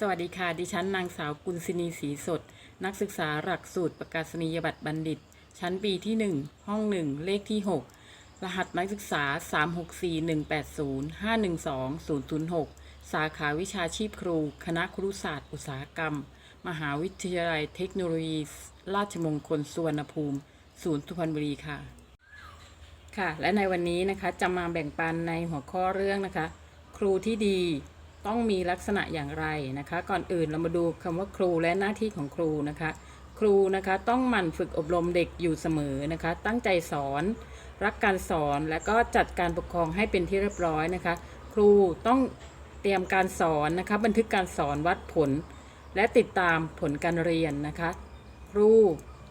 สวัสดีค่ะ ดิฉันนางสาวกุลศินีศรีสด นักศึกษาหลักสูตรประกาศนียบัตรบัณฑิต ชั้นปีที่ 1 ห้อง 1 เลขที่ 6 รหัสนักศึกษา 364-180-512-006 สาขาวิชาชีพครู คณะครุศาสตร์อุตสาหกรรม มหาวิทยาลัยเทคโนโลยี ราชมงคลสุวรรณภูมิ ศูนย์สุพรรณบุรีค่ะ ค่ะ และในวันนี้นะคะจะมาแบ่งปันในหัวข้อเรื่องนะคะ ครูที่ดี ต้องมีลักษณะอย่างไรนะคะ ก่อนอื่นเรามาดูคำว่าครูและหน้าที่ของครูนะคะ ครูนะคะต้องหมั่นฝึกอบรมเด็กอยู่เสมอนะคะ ตั้งใจสอน รักการสอนและก็จัดการปกครองให้เป็นที่เรียบร้อยนะคะ ครูต้องเตรียมการสอนนะคะบันทึกการสอนวัดผล และติดตามผลการเรียนนะคะ ครู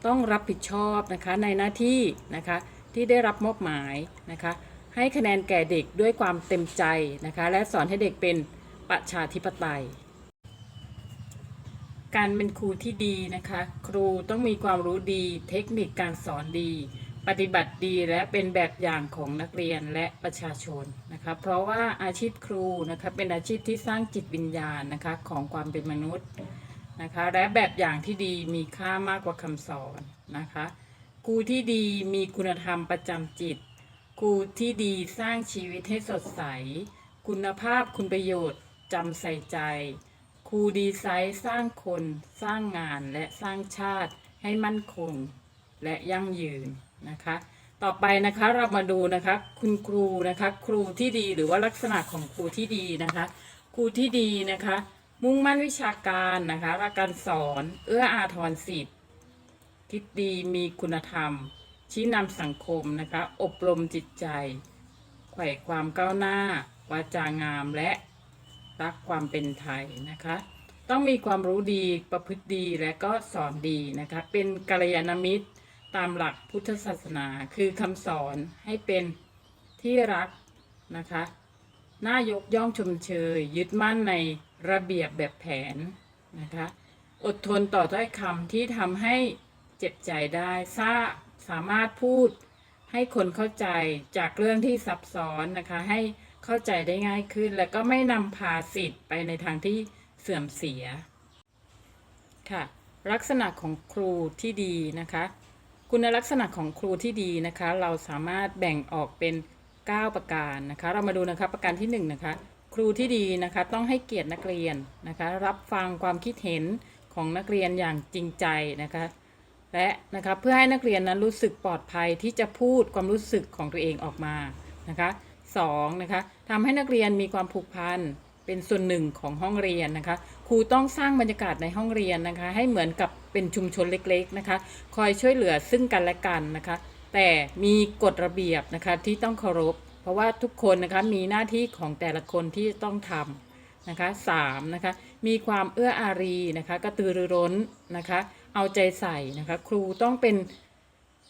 ต้องรับผิดชอบนะคะในหน้าที่นะคะที่ได้รับมอบหมายนะคะให้คะแนนแก่เด็กด้วยความเต็มใจนะคะ และสอนให้เด็กเป็น ประชาธิปไตย การเป็นครูที่ดีนะคะ ครูต้องมีความรู้ดี เทคนิคการสอนดี ปฏิบัติดีและเป็นแบบอย่างของนักเรียนและประชาชนนะคะ เพราะว่าอาชีพครูนะคะเป็นอาชีพที่สร้างจิตวิญญาณนะคะของความเป็นมนุษย์นะคะ และแบบอย่างที่ดีมีค่ามากกว่าคำสอนนะคะครูที่ดีมีคุณธรรมประจำจิตครูที่ดีสร้างชีวิตให้สดใส คุณภาพคุณประโยชน์ จำใส่ใจ ครูดีไซน์สร้างคน สร้างงานและสร้างชาติให้มั่นคงและยั่งยืนนะคะ ต่อไปนะคะเรามาดูนะคะ คุณครูนะคะ ครูที่ดีหรือว่าลักษณะของครูที่ดีนะคะ ครูที่ดีนะคะ มุ่งมั่นวิชาการนะคะรักการสอนเอื้ออาทรสิทธิ์คิดดีมีคุณธรรม ชี้นำสังคมนะคะ อบรมจิตใจไขว่ความก้าวหน้าวาจางามและ รักความเป็นไทยนะคะ ต้องมีความรู้ดีประพฤติดีและก็สอนดีนะคะ เป็นกัลยาณมิตรตามหลักพุทธศาสนา คือคำสอนให้เป็นที่รักนะคะน่ายกย่องชมเชย ยึดมั่นในระเบียบแบบแผนนะคะ อดทนต่อถ้อยคำที่ทำให้เจ็บใจได้ทราสามารถพูดให้คนเข้าใจจากเรื่องที่ซับซ้อนนะคะ ให้ เข้าใจได้ง่ายขึ้น และก็ไม่นำพาสิทธิ์ไปในทางที่เสื่อมเสีย ค่ะ ลักษณะของครูที่ดีนะคะ คุณลักษณะของครูที่ดีนะคะ เราสามารถแบ่งออกเป็น 9 ประการนะคะ เรามาดูนะคะประการที่1นะคะครูที่ดีนะคะต้องให้เกียรตินักเรียนนะคะ รับฟังความคิดเห็นของนักเรียนอย่างจริงใจนะคะ และนะคะเพื่อให้นักเรียนนั้นรู้สึกปลอดภัยที่จะพูดความรู้สึกของตัวเองออกมานะคะ สองนะคะทำให้นักเรียนมีความผูกพันเป็นส่วนหนึ่งของห้องเรียนนะคะ ครูต้องสร้างบรรยากาศในห้องเรียนนะคะ ให้เหมือนกับเป็นชุมชนเล็กๆนะคะ คอยช่วยเหลือซึ่งกันและกันนะคะ แต่มีกฎระเบียบนะคะที่ต้องเคารพ เพราะว่าทุกคนนะคะมีหน้าที่ของแต่ละคนที่ต้องทำนะคะสามนะคะ มีความเอื้ออารีนะคะ กระตือรือร้นนะคะ เอาใจใส่นะคะ ครูต้องเป็น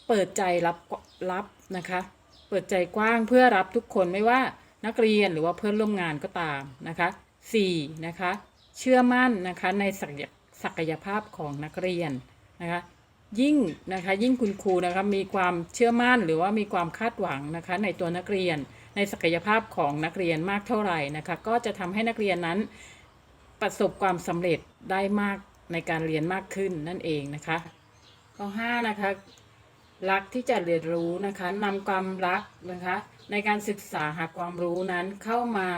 เปิดใจรับรับนะคะ เปิดใจกว้างเพื่อรับทุกคนไม่ว่านักเรียนหรือว่าเพื่อนร่วมงานก็ตามนะคะสี่นะคะ เชื่อมั่นนะคะในศักยศักยภาพของนักเรียนนะคะยิ่งนะคะยิ่งคุณครูนะคะมีความเชื่อมั่นหรือว่ามีความคาดหวังนะคะในตัวนักเรียน ในศักยภาพของนักเรียนมากเท่าไหร่นะคะก็จะทำให้นักเรียนนั้น ประสบความสำเร็จได้มากในการเรียนมากขึ้นนั่นเองนะคะข้อ5นะคะ รักที่จะเรียนรู้นะคะนำความรักนะคะ ในการศึกษาหาความรู้นั้นเข้ามา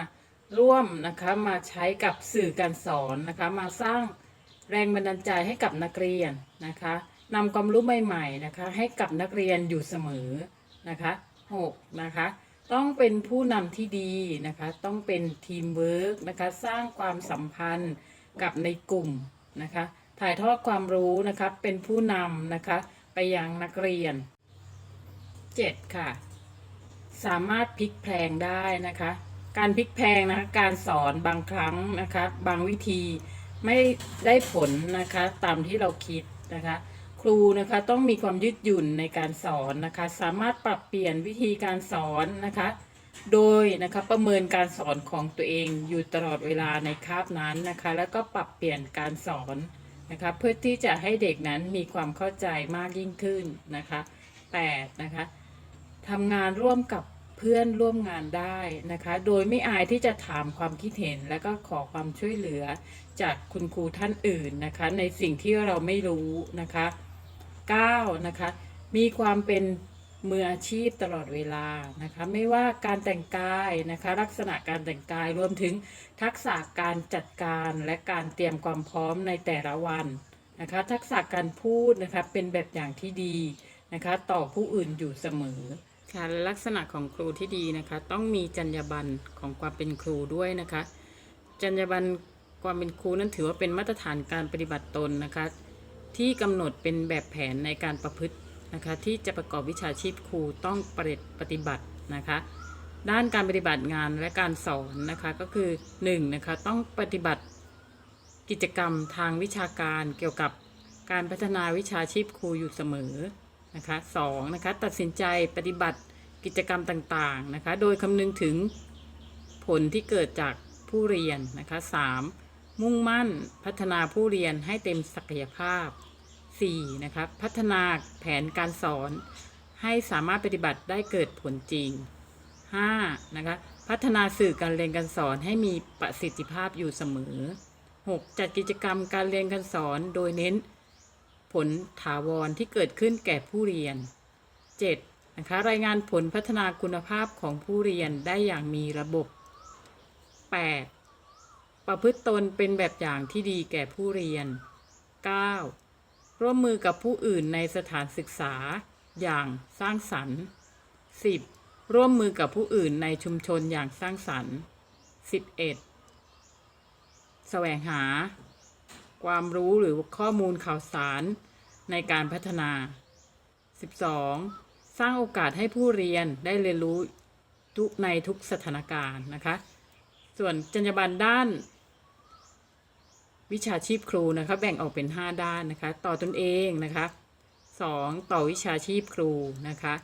ร่วมนะคะมาใช้กับสื่อการสอนนะคะ มาสร้างแรงบันดาลใจให้กับนักเรียนนะคะนำความรู้ใหม่ๆนะคะ ให้กับนักเรียนอยู่เสมอนะคะหกนะคะ ต้องเป็นผู้นำที่ดีนะคะ ต้องเป็นทีมเวิร์กนะคะ สร้างความสัมพันธ์กับในกลุ่มนะคะ ถ่ายทอดความรู้นะคะ เป็นผู้นำนะคะ ไปยังนักเรียน 7. ค่ะ สามารถพลิกแพลงได้นะคะ การพลิกแพลงนะคะ การสอนบางครั้งนะคะ บางวิธีไม่ได้ผลนะคะ ตามที่เราคิดนะคะ ครูนะคะต้องมีความยืดหยุ่นในการสอนนะคะ สามารถปรับเปลี่ยนวิธีการสอนนะคะ โดยนะคะประเมินการสอนของตัวเองอยู่ตลอดเวลาในคาบนั้นนะคะ แล้วก็ปรับเปลี่ยนการสอน นะคะเพื่อที่จะให้เด็กนั้นมีความเข้าใจมากยิ่งขึ้นนะคะ8นะคะทำงานร่วมกับเพื่อนร่วมงานได้นะคะ โดยไม่อายที่จะถามความคิดเห็น และก็ขอความช่วยเหลือจากคุณครูท่านอื่นนะคะ ในสิ่งที่เราไม่รู้นะคะ 9. นะคะมีความเป็น มืออาชีพตลอดเวลานะคะไม่ว่าการแต่งกายนะคะลักษณะการแต่งกายรวมถึงทักษะการจัดการและการเตรียมความพร้อมในแต่ละวันนะคะทักษะการพูดนะคะเป็นแบบอย่างที่ดีนะคะต่อผู้อื่นอยู่เสมอค่ะลักษณะของครูที่ดีนะคะต้องมีจรรยาบรรณของความเป็นครูด้วยนะคะจรรยาบรรณความเป็นครูนั้นถือว่าเป็นมาตรฐานการปฏิบัติตนนะคะที่กำหนดเป็นแบบแผนในการประพฤติ นะคะที่จะประกอบวิชาชีพครูต้องปฏิปฏิบัตินะคะ ด้านการปฏิบัติงานและการสอนนะคะก็คือ1นะคะต้องปฏิบัติกิจกรรมทางวิชาการเกี่ยวกับการพัฒนาวิชาชีพครูอยู่เสมอนะคะสองนะคะตัดสินใจปฏิบัติกิจกรรมต่างๆนะคะโดยคำนึงถึงผลที่เกิดจากผู้เรียนนะคะสามมุ่งมั่นพัฒนาผู้เรียนให้เต็มศักยภาพ 4. นะคะพัฒนาแผนการสอน ให้สามารถปฏิบัติได้เกิดผลจริง 5. นะคะพัฒนาสื่อการเรียนการสอนให้มีประสิทธิภาพอยู่เสมอ 6. จัดกิจกรรมการเรียนการสอนโดยเน้นผลถาวรที่เกิดขึ้นแก่ผู้เรียน 7. นะคะรายงานผลพัฒนาคุณภาพของผู้เรียนได้อย่างมีระบบ 8. ประพฤติตนเป็นแบบอย่างที่ดีแก่ผู้เรียน 9. ร่วมมือกับผู้อื่นในสถานศึกษา อย่างสร้างสรรค์ 10. ร่วมมือกับผู้อื่นในชุมชนอย่างสร้างสรรค์ 11. แสวงหา ความรู้หรือข้อมูลข่าวสารในการพัฒนา 12. สร้างโอกาสให้ผู้เรียนได้เรียนรู้ทุกในทุกสถานการณ์นะคะ ส่วนจรรยาบรรณด้าน วิชาชีพครูนะคะ แบ่งออกเป็น 5 ด้านนะคะ ต่อตนเองนะคะ 2. ต่อวิชาชีพครูนะคะ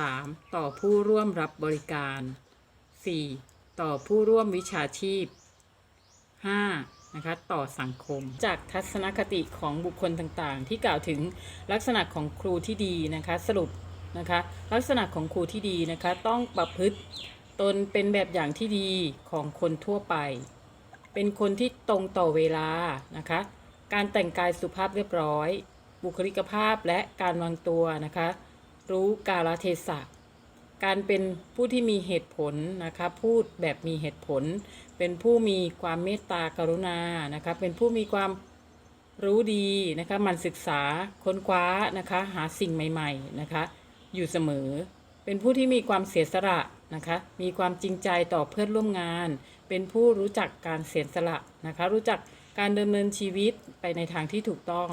3. ต่อผู้ร่วมรับบริการ 4. ต่อผู้ร่วมวิชาชีพ 5. นะคะต่อสังคม จากทัศนคติของบุคคลต่างๆ ที่กล่าวถึงลักษณะของครูที่ดีนะคะสรุปนะคะ ลักษณะของครูที่ดีนะคะ ต้องประพฤติตนเป็นแบบอย่างที่ดีของคนทั่วไป เป็นคนที่ตรงต่อเวลานะคะ การแต่งกายสุภาพเรียบร้อย บุคลิกภาพและการวางตัวนะคะ รู้กาลเทศะ การเป็นผู้ที่มีเหตุผลนะคะ พูดแบบมีเหตุผล เป็นผู้มีความเมตตากรุณานะคะ เป็นผู้มีความรู้ดีนะคะ มันศึกษาค้นคว้านะคะ หาสิ่งใหม่ ๆนะคะ อยู่เสมอ เป็นผู้ที่มีความเสียสละนะคะ มีความจริงใจต่อเพื่อนร่วมงาน เป็นผู้รู้จักการเสียสละนะคะ รู้จักการดำเนินชีวิตไปในทางที่ถูกต้อง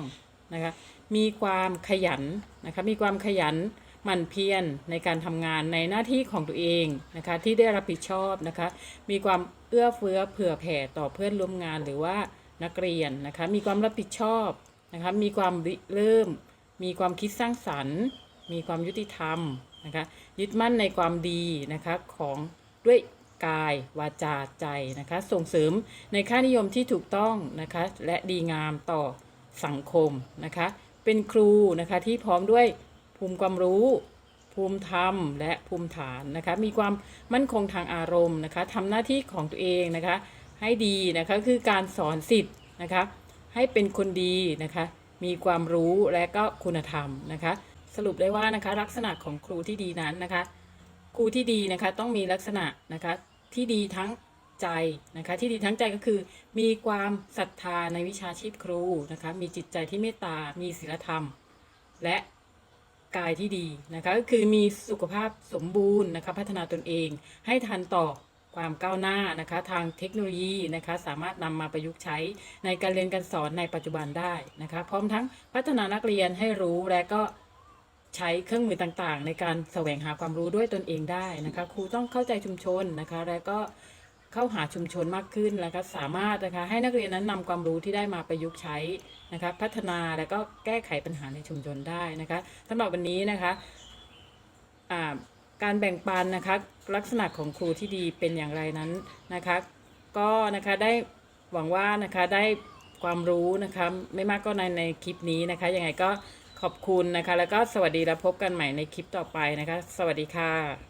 นะคะ มีความขยันนะคะ มีความขยันหมั่นเพียรในการทำงานในหน้าที่ของตัวเองนะคะ ที่ได้รับผิดชอบนะคะ มีความเอื้อเฟื้อเผื่อแผ่ต่อเพื่อนร่วมงานหรือว่านักเรียนนะคะ มีความรับผิดชอบนะคะ มีความริเริ่ม มีความคิดสร้างสรรค์ มีความยุติธรรมนะคะ ยึดมั่นในความดีนะคะของด้วย กายวาจาใจนะคะ ส่งเสริมในค่านิยมที่ถูกต้องนะคะและดีงามต่อสังคมนะคะ เป็นครูนะคะที่พร้อมด้วยภูมิความรู้ ภูมิธรรม และภูมิฐานนะคะ มีความมั่นคงทางอารมณ์นะคะทำหน้าที่ของตัวเองนะคะ ให้ดีนะคะคือการสอนสิทธิ์นะคะ ให้เป็นคนดีนะคะ มีความรู้และก็คุณธรรมนะคะ สรุปได้ว่านะคะลักษณะของครูที่ดีนั้นนะคะครูที่ดีนะคะต้องมีลักษณะนะคะ ที่ดีทั้งใจนะคะที่ดีทั้งใจก็คือมีความศรัทธาในวิชาชีพครูนะคะมีจิตใจที่เมตตา มีศีลธรรม และกายที่ดีนะคะก็คือมีสุขภาพสมบูรณ์นะคะพัฒนาตนเอง ให้ทันต่อความก้าวหน้านะคะทางเทคโนโลยีนะคะสามารถนำมาประยุกต์ใช้ในการเรียนการสอนในปัจจุบันได้นะคะพร้อมทั้งพัฒนานักเรียนให้รู้และก็ ใช้เครื่องมือต่างๆ ในการแสวงหาความรู้ด้วยตนเองได้นะคะ ครูต้องเข้าใจชุมชนนะคะ แล้วก็เข้าหาชุมชนมากขึ้นแล้วก็สามารถนะคะ ให้นักเรียนนั้นนำความรู้ที่ได้มาประยุกต์ใช้นะคะ พัฒนาแล้วก็แก้ไขปัญหาในชุมชนได้นะคะสำหรับวันนี้นะคะการแบ่งปันนะคะ ลักษณะของครูที่ดีเป็นอย่างไรนั้นนะคะ ก็นะคะได้หวังว่านะคะได้ความรู้นะคะ ไม่มากก็ในในคลิปนี้นะคะยังไงก็ ขอบคุณนะคะ แล้วก็สวัสดีแล้วพบกันใหม่ในคลิปต่อไปนะคะ สวัสดีค่ะ